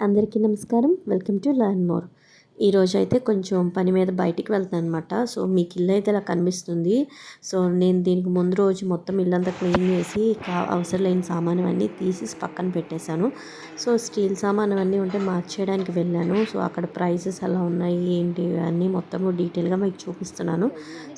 అందరికీ నమస్కారం. Welcome to learn more. ఈరోజు అయితే కొంచెం పని మీద బయటికి వెళ్తాను అనమాట సో మీకు ఇల్లు అయితే ఇలా కనిపిస్తుంది. సో నేను దీనికి ముందు రోజు మొత్తం ఇల్లంతా క్లీన్ చేసి కా అవసరం లేని సామాన్ అన్నీ తీసి పక్కన పెట్టేశాను. సో స్టీల్ సామాన్ అవన్నీ ఉంటే మార్చేయడానికి వెళ్ళాను. సో అక్కడ ప్రైసెస్ ఎలా ఉన్నాయి ఏంటి అన్నీ మొత్తము డీటెయిల్గా మీకు చూపిస్తున్నాను.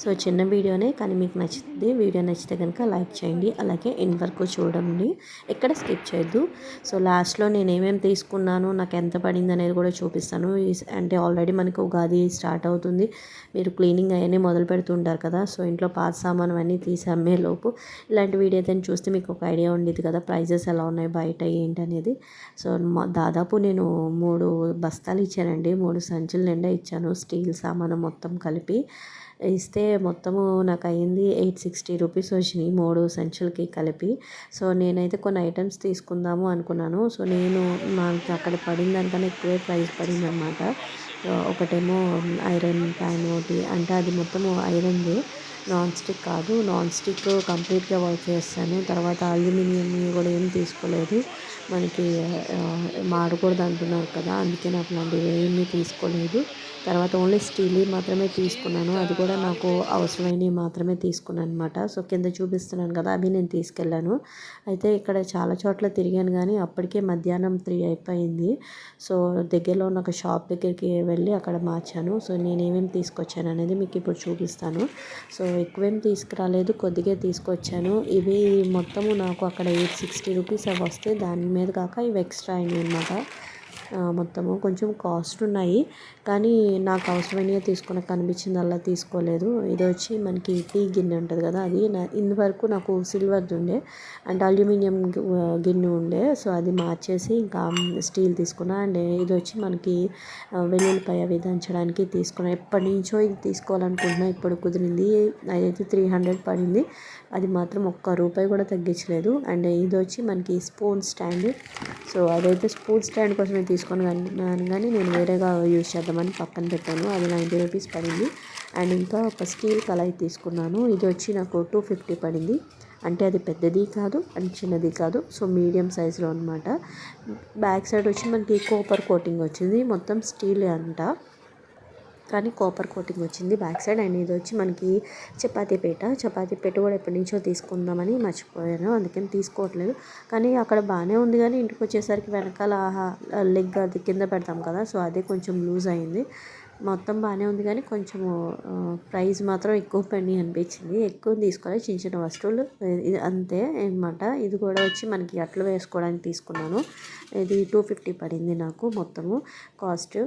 సో చిన్న వీడియోనే కానీ మీకు నచ్చుతుంది వీడియో నచ్చితే కనుక లైక్ చేయండి. అలాగే ఇన్ వరకు చూడండి. ఎక్కడ స్కిప్ చేయొద్దు. సో లాస్ట్లో నేను ఏమేమి తీసుకున్నాను నాకు ఎంత పడింది అనేది కూడా చూపిస్తాను. అంటే ఆల్రెడీ మనకి ఉగాది స్టార్ట్ అవుతుంది. మీరు క్లీనింగ్ అవన్నీ మొదలు పెడుతుంటారు కదా సో ఇంట్లో పాత సామాన్ అన్నీ తీసి అమ్మే లోపు ఇలాంటి వీడియో అయితే చూస్తే మీకు ఒక ఐడియా ఉండేది కదా ప్రైజెస్ ఎలా ఉన్నాయి బయట ఏంటి అనేది. సో దాదాపు నేను మూడు బస్తాలు ఇచ్చానండి మూడు సంచులు నిండా ఇచ్చాను స్టీల్ సామాను మొత్తం కలిపి. ఇస్తే మొత్తము నాకు అయింది ఎయిట్ సిక్స్టీ రూపీస్ వచ్చినాయి మూడు సంచులకి కలిపి. సో నేనైతే కొన్ని ఐటమ్స్ తీసుకుందాము అనుకున్నాను. సో నేను నాకు అక్కడ పడిన దానికన్నా ఎక్కువే ప్రైస్ పడిందనమాట ఒకటేమో ఐరన్ ప్యాన్ ఒకటి అంటే అది మొత్తము ఐరన్ది. నాన్ స్టిక్ కాదు. నాన్ స్టిక్ కంప్లీట్గా వర్క్ చేస్తాను. తర్వాత అల్యూమినియం కూడా ఏం తీసుకోలేదు. మనకి మాడకూడదు అంటున్నారు కదా. అందుకే నాకు అలాంటివి ఏమీ తీసుకోలేదు. తర్వాత ఓన్లీ స్టీల్ మాత్రమే తీసుకున్నాను. అది కూడా నాకు అవసరమైనవి మాత్రమే తీసుకున్నాను అనమాట సో కింద చూపిస్తున్నాను కదా అవి నేను తీసుకెళ్ళాను. అయితే ఇక్కడ చాలా చోట్ల తిరిగాను కానీ అప్పటికే మధ్యాహ్నం త్రీ అయిపోయింది. సో దగ్గరలో ఉన్న ఒక షాప్ దగ్గరికి వెళ్ళి అక్కడ మార్చాను. సో నేను ఏమేమి తీసుకొచ్చాను అనేది మీకు ఇప్పుడు చూపిస్తాను. సో ఎక్కువేం తీసుకురాలేదు కొద్దిగా తీసుకొచ్చాను. ఇవి మొత్తము నాకు అక్కడ ఎయిట్ సిక్స్టీ రూపీస్ అవి వస్తే దాని మీద కాక ఇవి ఎక్స్ట్రా అయినాయి అనమాట మొత్తము కొంచెం కాస్ట్ ఉన్నాయి. కానీ నాకు అవసరమైనవి తీసుకున్న కనిపించింది అలా తీసుకోలేదు. ఇది వచ్చి మనకి టీ గిన్నె ఉంటుంది కదా అది. ఇంతవరకు నాకు సిల్వర్ది ఉండే. అండ్ అల్యూమినియం గిన్నె ఉండే. సో అది మార్చేసి ఇంకా స్టీల్ తీసుకున్నా. అండ్ ఇది వచ్చి మనకి వెల్లుల్లిపాయ అవి దంచడానికి తీసుకున్నా. ఎప్పటి నుంచో ఇది తీసుకోవాలనుకుంటున్నా. ఇప్పుడు కుదిరింది అదైతే త్రీ హండ్రెడ్ పడింది. అది మాత్రం ఒక్క రూపాయి కూడా తగ్గించలేదు. అండ్ ఇది వచ్చి మనకి స్పూన్ స్టాండ్ సో అదైతే స్పూన్ స్టాండ్ కోసమే తీసుకొని కానీ నేను వేరేగా యూజ్ చేద్దామని పక్కన పెట్టాను. అది నైంటీ రూపీస్ పడింది. అండ్ ఇంకా ఒక స్టీల్ కళాయి తీసుకున్నాను. ఇది వచ్చి నాకు టూ ఫిఫ్టీ పడింది. అంటే అది పెద్దది కాదు అండ్ చిన్నది కాదు. సో మీడియం సైజులో అనమాట బ్యాక్ సైడ్ వచ్చి మనకి కోపర్ కోటింగ్ వచ్చింది. మొత్తం స్టీల్ అంట. కానీ కాపర్ కోటింగ్ వచ్చింది బ్యాక్ సైడ్ అండ్ ఇది వచ్చి మనకి చపాతీ పీట. చపాతీ పీట కూడా ఎప్పటి నుంచో తీసుకుందామని మర్చిపోయాను అందుకని తీసుకోవట్లేదు. కానీ అక్కడ బాగానే ఉంది కానీ ఇంటికి వచ్చేసరికి వెనకాల లెగ్ అది కింద పెడతాం కదా సో అదే కొంచెం లూజ్ అయింది. మొత్తం బాగానే ఉంది కానీ కొంచెము ప్రైస్ మాత్రం ఎక్కువ పని అనిపించింది. ఎక్కువ తీసుకోవాలి చిన్న చిన్న వస్తువులు. అంతే అనమాట ఇది కూడా వచ్చి మనకి అట్లు వేసుకోవడానికి తీసుకున్నాను. ఇది టూ ఫిఫ్టీ పడింది నాకు మొత్తము కాస్ట్.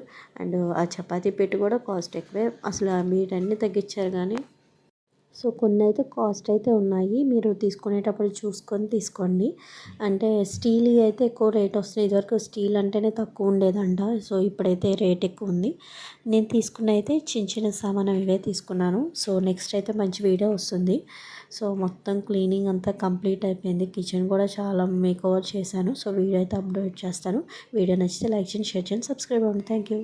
అండ్ ఆ చపాతీ పెట్టి కూడా కాస్ట్ ఎక్కువే. అసలు మీటన్నీ తగ్గించారు కానీ సో కొన్ని అయితే కాస్ట్ అయితే ఉన్నాయి. మీరు తీసుకునేటప్పుడు చూసుకొని తీసుకోండి. అంటే స్టీల్ అయితే ఎక్కువ రేట్ వస్తుంది. ఇదివరకు స్టీల్ అంటేనే తక్కువ ఉండేదంట. సో ఇప్పుడైతే రేట్ ఎక్కువ ఉంది. నేను తీసుకున్న అయితే చిన్న చిన్న సామానం ఇవే తీసుకున్నాను. సో నెక్స్ట్ అయితే మంచి వీడియో వస్తుంది. సో మొత్తం క్లీనింగ్ అంతా కంప్లీట్ అయిపోయింది. కిచెన్ కూడా చాలా మేక్ ఓవర్ చేశాను. సో వీడియో అయితే అప్డేట్ చేస్తాను. వీడియో నచ్చితే లైక్ చేయండి షేర్ చేయండి సబ్స్క్రైబ్ అవ్వండి. Thank you.